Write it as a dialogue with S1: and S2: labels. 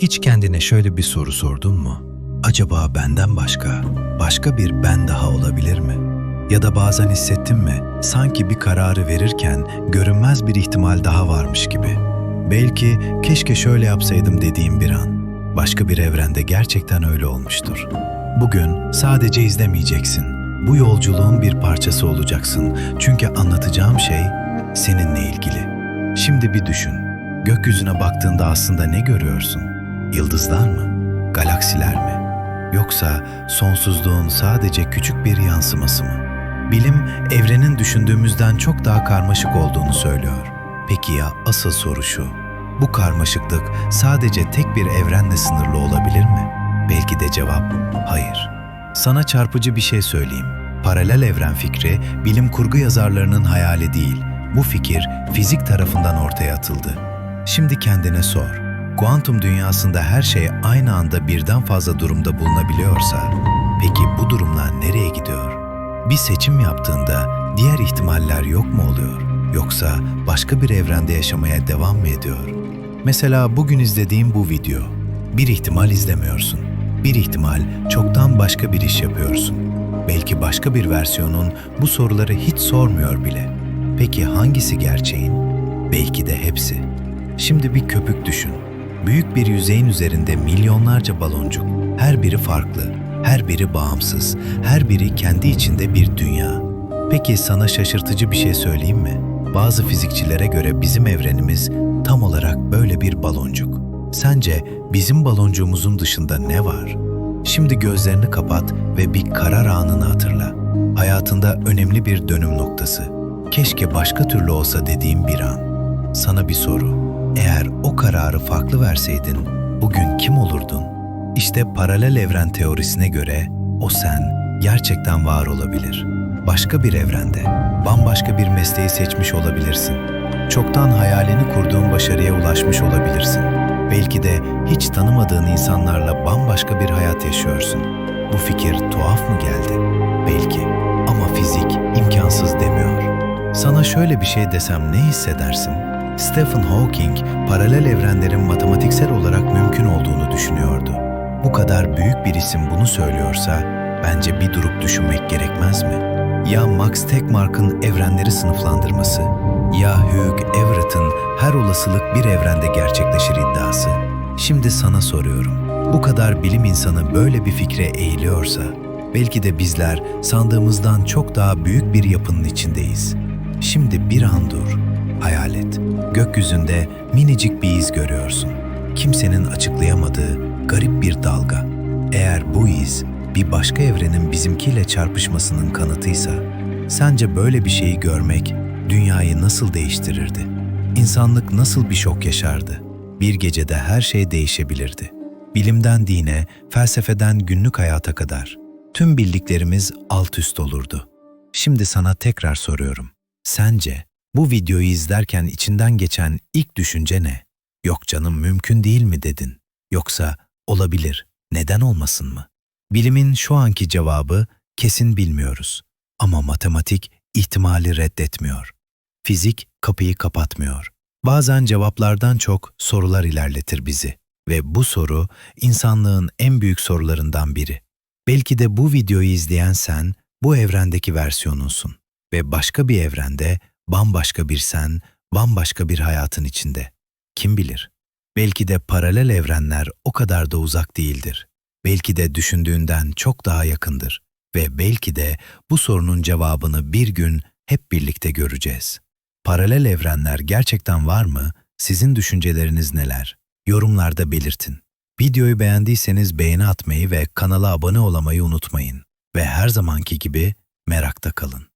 S1: Hiç kendine şöyle bir soru sordun mu? Acaba benden başka, başka bir ben daha olabilir mi? Ya da bazen hissettin mi, sanki bir kararı verirken görünmez bir ihtimal daha varmış gibi. Belki keşke şöyle yapsaydım dediğim bir an. Başka bir evrende gerçekten öyle olmuştur. Bugün sadece izlemeyeceksin. Bu yolculuğun bir parçası olacaksın. Çünkü anlatacağım şey seninle ilgili. Şimdi bir düşün. Gökyüzüne baktığında aslında ne görüyorsun? Yıldızlar mı? Galaksiler mi? Yoksa sonsuzluğun sadece küçük bir yansıması mı? Bilim evrenin düşündüğümüzden çok daha karmaşık olduğunu söylüyor. Peki ya asıl soru şu. Bu karmaşıklık sadece tek bir evrenle sınırlı olabilir mi? Belki de cevap hayır. Sana çarpıcı bir şey söyleyeyim. Paralel evren fikri bilim kurgu yazarlarının hayali değil. Bu fikir fizik tarafından ortaya atıldı. Şimdi kendine sor. Kuantum dünyasında her şey aynı anda birden fazla durumda bulunabiliyorsa, peki bu durumlar nereye gidiyor? Bir seçim yaptığında diğer ihtimaller yok mu oluyor? Yoksa başka bir evrende yaşamaya devam mı ediyor? Mesela bugün izlediğim bu video. Bir ihtimal izlemiyorsun. Bir ihtimal çoktan başka bir iş yapıyorsun. Belki başka bir versiyonun bu soruları hiç sormuyor bile. Peki hangisi gerçeğin? Belki de hepsi. Şimdi bir köpük düşün. Büyük bir yüzeyin üzerinde milyonlarca baloncuk. Her biri farklı, her biri bağımsız, her biri kendi içinde bir dünya. Peki sana şaşırtıcı bir şey söyleyeyim mi? Bazı fizikçilere göre bizim evrenimiz tam olarak böyle bir baloncuk. Sence bizim baloncuğumuzun dışında ne var? Şimdi gözlerini kapat ve bir karar anını hatırla. Hayatında önemli bir dönüm noktası. Keşke başka türlü olsa dediğim bir an. Sana bir soru. Eğer o kararı farklı verseydin, bugün kim olurdun? İşte paralel evren teorisine göre o sen gerçekten var olabilir. Başka bir evrende, bambaşka bir mesleği seçmiş olabilirsin. Çoktan hayalini kurduğun başarıya ulaşmış olabilirsin. Belki de hiç tanımadığın insanlarla bambaşka bir hayat yaşıyorsun. Bu fikir tuhaf mı geldi? Belki. Ama fizik imkansız demiyor. Sana şöyle bir şey desem ne hissedersin? Stephen Hawking paralel evrenlerin matematiksel olarak mümkün olduğunu düşünüyordu. Bu kadar büyük bir isim bunu söylüyorsa bence bir durup düşünmek gerekmez mi? Ya Max Tegmark'ın evrenleri sınıflandırması, ya Hugh Everett'ın her olasılık bir evrende gerçekleşir iddiası. Şimdi sana soruyorum. Bu kadar bilim insanı böyle bir fikre eğiliyorsa, belki de bizler sandığımızdan çok daha büyük bir yapının içindeyiz. Şimdi bir an dur. Hayal et. Gökyüzünde minicik bir iz görüyorsun. Kimsenin açıklayamadığı garip bir dalga. Eğer bu iz bir başka evrenin bizimkiyle çarpışmasının kanıtıysa, sence böyle bir şeyi görmek dünyayı nasıl değiştirirdi? İnsanlık nasıl bir şok yaşardı? Bir gecede her şey değişebilirdi. Bilimden dine, felsefeden günlük hayata kadar tüm bildiklerimiz alt üst olurdu. Şimdi sana tekrar soruyorum. Sence bu videoyu izlerken içinden geçen ilk düşünce ne? Yok canım mümkün değil mi dedin? Yoksa olabilir, neden olmasın mı? Bilimin şu anki cevabı kesin bilmiyoruz. Ama matematik ihtimali reddetmiyor. Fizik kapıyı kapatmıyor. Bazen cevaplardan çok sorular ilerletir bizi. Ve bu soru insanlığın en büyük sorularından biri. Belki de bu videoyu izleyen sen bu evrendeki versiyonunsun. Ve başka bir evrende bambaşka bir sen, bambaşka bir hayatın içinde. Kim bilir? Belki de paralel evrenler o kadar da uzak değildir. Belki de düşündüğünden çok daha yakındır ve belki de bu sorunun cevabını bir gün hep birlikte göreceğiz. Paralel evrenler gerçekten var mı? Sizin düşünceleriniz neler? Yorumlarda belirtin. Videoyu beğendiyseniz beğeni atmayı ve kanala abone olmayı unutmayın. Ve her zamanki gibi merakta kalın.